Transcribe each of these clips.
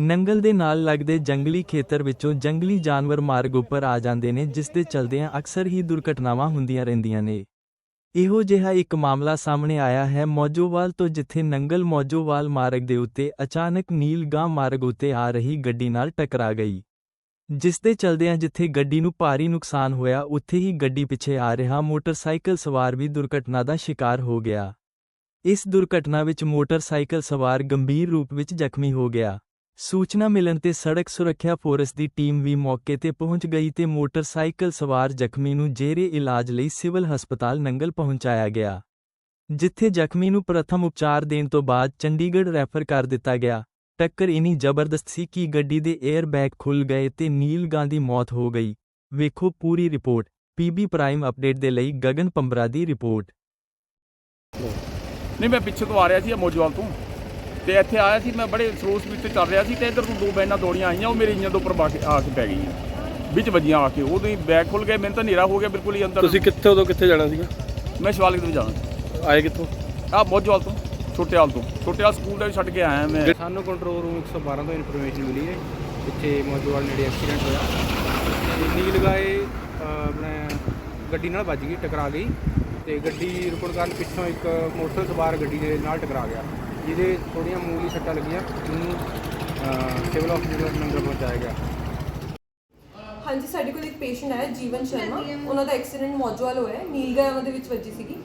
ਨੰਗਲ ਦੇ ਨਾਲ ਲੱਗਦੇ ਜੰਗਲੀ ਖੇਤਰ ਵਿੱਚੋਂ ਜੰਗਲੀ ਜਾਨਵਰ ਮਾਰਗ ਉੱਪਰ ਆ ਜਾਂਦੇ ਨੇ, ਜਿਸ ਦੇ ਚਲਦਿਆਂ ਅਕਸਰ ਹੀ ਦੁਰਘਟਨਾਵਾਂ ਹੁੰਦੀਆਂ ਰਹਿੰਦੀਆਂ ਨੇ। ਇਹੋ ਜਿਹਾ ਇੱਕ ਮਾਮਲਾ ਸਾਹਮਣੇ ਆਇਆ ਹੈ ਮੌਜੋਵਾਲ ਤੋਂ, ਜਿੱਥੇ ਨੰਗਲ ਮੌਜੋਵਾਲ ਮਾਰਗ ਦੇ ਉੱਤੇ ਅਚਾਨਕ ਨੀਲਗਾਂ ਮਾਰਗ ਉੱਤੇ ਆ ਰਹੀ ਗੱਡੀ ਨਾਲ ਟਕਰਾ ਗਈ। ਜਿਸ ਦੇ ਚਲਦਿਆਂ ਜਿੱਥੇ ਗੱਡੀ ਨੂੰ ਭਾਰੀ ਨੁਕਸਾਨ ਹੋਇਆ, ਉੱਥੇ ਹੀ ਗੱਡੀ ਪਿੱਛੇ ਆ ਰਿਹਾ ਮੋਟਰਸਾਈਕਲ ਸਵਾਰ ਵੀ ਦੁਰਘਟਨਾ ਦਾ ਸ਼ਿਕਾਰ ਹੋ ਗਿਆ। ਇਸ ਦੁਰਘਟਨਾ ਵਿੱਚ ਮੋਟਰਸਾਈਕਲ ਸਵਾਰ ਗੰਭੀਰ ਰੂਪ ਵਿੱਚ ਜ਼ਖਮੀ ਹੋ ਗਿਆ। ਸੂਚਨਾ ਮਿਲਣ ਤੇ ਸੜਕ ਸੁਰੱਖਿਆ ਫੋਰਸ ਦੀ ਟੀਮ ਵੀ ਮੌਕੇ ਤੇ ਪਹੁੰਚ ਗਈ ਤੇ ਮੋਟਰਸਾਈਕਲ ਸਵਾਰ ਜ਼ਖਮੀ ਨੂੰ ਜੇਰੇ ਇਲਾਜ ਲਈ ਸਿਵਲ ਹਸਪਤਾਲ ਨੰਗਲ ਪਹੁੰਚਾਇਆ ਗਿਆ, ਜਿੱਥੇ ਜ਼ਖਮੀ ਨੂੰ ਪ੍ਰਥਮ ਉਪਚਾਰ ਦੇਣ ਤੋਂ ਬਾਅਦ ਚੰਡੀਗੜ੍ਹ ਰੈਫਰ ਕਰ ਦਿੱਤਾ ਗਿਆ। ਟੱਕਰ ਇਨੀ ਜ਼ਬਰਦਸਤ ਸੀ ਕਿ ਗੱਡੀ ਦੇ 에ਅਰ ਬੈਗ ਖੁੱਲ ਗਏ ਤੇ ਨੀਲ ਗਾਂ ਦੀ ਮੌਤ ਹੋ ਗਈ। ਵੇਖੋ ਪੂਰੀ ਰਿਪੋਰਟ ਪੀਬੀ ਪ੍ਰਾਈਮ ਅਪਡੇਟ ਦੇ ਲਈ ਗਗਨ ਪੰਬਰਾ ਦੀ ਰਿਪੋਰਟ। ਨਹੀਂ, ਮੈਂ ਪਿੱਛੇ ਤੋਂ ਆ ਰਿਹਾ ਸੀ ਮੋਜਵਾਲ ਤੋਂ। ਤੇ ਇੱਥੇ ਆਇਆ ਸੀ ਮੈਂ ਬੜੇ ਸਲੋ ਸਪੀਡ ਤੇ ਚੱਲ ਰਿਹਾ ਸੀ ਤੇ ਇੱਧਰ ਤੋਂ ਦੋ ਬੈਨਾਂ ਦੌੜੀਆਂ ਆਈਆਂ ਉਹ ਮੇਰੇ ਇੰਜਨ ਦੇ ਉੱਪਰ ਬਾ ਕੇ ਆ ਕੇ ਪੈ ਗਈਆਂ। ਵਿੱਚ ਵੱਜੀਆਂ ਆ ਕੇ ਉਦੋਂ ਹੀ ਬੈਗ ਖੁੱਲ ਗਏ ਮੈਨੂੰ ਤਾਂ ਹਨੇਰਾ ਹੋ ਗਿਆ ਬਿਲਕੁਲ ਹੀ ਅੰਦਰ। ਤੁਸੀਂ ਕਿੱਥੇ ਉਦੋਂ ਕਿੱਥੇ ਜਾਣਾ ਸੀਗਾ? ਮੈਂ ਸ਼ਿਵਾਲਿਕ ਤੋਂ ਜਾਣਾ। ਆਏ ਕਿੱਥੋਂ? ਆ ਮੋਜਵਾਲ ਤੋਂ ਛੋਟੇਵਾਲ ਤੋਂ। ਛੋਟੇਵਾਲ ਸਕੂਲ ਦੇ ਵਿੱਚ ਛੱਡ ਕੇ ਆਇਆ ਮੈਂ। ਸਾਨੂੰ ਕੰਟਰੋਲ ਰੂਮ 112 ਤੋਂ ਇਨਫੋਰਮੇਸ਼ਨ ਮਿਲੀ ਹੈ। ਇੱਥੇ ਮੋਜੋਵਾਲ ਨੇੜੇ ਐਕਸੀਡੈਂਟ ਹੋਇਆ। ਤੇ ਨੀਲ ਗਾਏ ਆਪਣੇ ਗੱਡੀ ਨਾਲ ਵੱਜ ਗਈ ਟਕਰਾ ਗਈ। ਤੇ ਗੱਡੀ ਰੁਕਣ ਕਾਰਨ ਪਿੱਛੋਂ ਇੱਕ ਮੋਟਰਸਾਈਕਲ ਸਵਾਰ ਗੱਡੀ ਦੇ ਨਾਲ ਟਕਰਾ ਗਿਆ। ਜਿਹਦੇ ਥੋੜੀਆਂ ਮੂਲੀ ਸੱਟਾਂ ਲੱਗੀਆਂ ਉਹਨੂੰ ਸਿਵਲ ਹਸਪੀਟਲ ਨੰਗਲ ਪਹੁੰਚਾਇਆ ਗਿਆ। ਹਾਂਜੀ, ਸਾਡੇ ਕੋਲ ਇੱਕ ਪੇਸ਼ੈਂਟ ਆਇਆ, ਜੀਵਨ ਸ਼ਰਮਾ। ਉਹਨਾਂ ਦਾ ਐਕਸੀਡੈਂਟ ਮੌਜਵਾਲ ਹੋਇਆ ਹੈ ਦੇ ਵਿੱਚ ਵੱਜੀ ਸੀਗੀ।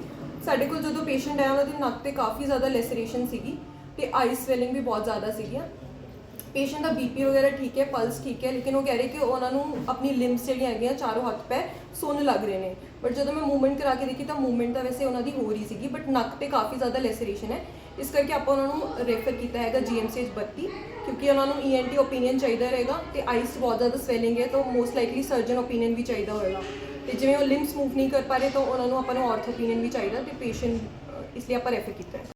ਸਾਡੇ ਕੋਲ ਜਦੋਂ ਪੇਸ਼ੈਂਟ ਆਇਆ, ਉਹਨਾਂ ਦੇ ਨੱਕ ਤੇ ਕਾਫੀ ਜ਼ਿਆਦਾ ਲੈਸਰੇਸ਼ਨ ਸੀਗੀ ਤੇ ਆਈ ਸਵੈਲਿੰਗ ਵੀ ਬਹੁਤ ਜ਼ਿਆਦਾ ਸੀਗੀਆਂ। ਪੇਸ਼ੈਂਟ ਦਾ ਬੀਪੀ ਵਗੈਰਾ ਠੀਕ ਹੈ ਪਲਸ ਠੀਕ ਹੈ, ਲੇਕਿਨ ਉਹ ਕਹਿ ਰਹੇ ਕਿ ਉਹਨਾਂ ਨੂੰ ਆਪਣੀ ਲਿੰਬਸ ਜਿਹੜੀਆਂ ਹੈਗੀਆਂ ਚਾਰੋਂ ਹੱਥ ਪੈਰ ਸੁੰਨ ਲੱਗ ਰਹੇ ਨੇ। ਬਟ ਜਦੋਂ ਮੈਂ ਮੂਵਮੈਂਟ ਕਰਾ ਕੇ ਦੇਖੀ ਤਾਂ ਮੂਵਮੈਂਟ ਤਾਂ ਵੈਸੇ ਉਹਨਾਂ ਦੀ ਹੋ ਰਹੀ ਸੀਗੀ ਬਟ ਨੱਕ ਤੇ ਕਾਫੀ ਜ਼ਿਆਦਾ ਲੈਸਰੇਸ਼ਨ ਹੈ। ਇਸ ਕਰਕੇ ਆਪਾਂ ਉਹਨਾਂ ਨੂੰ ਰੈਫਰ ਕੀਤਾ ਹੈਗਾ ਜੀਐਮਸੀਐਚ 32 ਕਿਉਂਕਿ ਉਹਨਾਂ ਨੂੰ ਈਐਨਟੀ ਓਪੀਨੀਅਨ ਚਾਹੀਦਾ ਰਹੇਗਾ ਤੇ ਆਈਸ ਬਹੁਤ ਜ਼ਿਆਦਾ ਸਵੈਲਿੰਗ ਹੈ, ਤਾਂ ਮੋਸਟ ਲਾਈਕਲੀ ਸਰਜਨ ਓਪੀਨੀਅਨ ਵੀ ਚਾਹੀਦਾ ਹੋਏਗਾ। ਤੇ ਜਿਵੇਂ ਉਹ ਲਿੰਬਸ ਮੂਵ ਨਹੀਂ ਕਰ ਪਾ ਰਹੇ ਤਾਂ ਉਹਨਾਂ ਨੂੰ ਆਪਾਂ ਨੂੰ ਆਰਥੋ ਓਪੀਨੀਅਨ ਵੀ ਚਾਹੀਦਾ ਤੇ ਪੇਸ਼ੈਂਟ ਇਸ ਲਈ ਆਪਾਂ ਰੈਫਰ ਕੀਤਾ ਹੈ।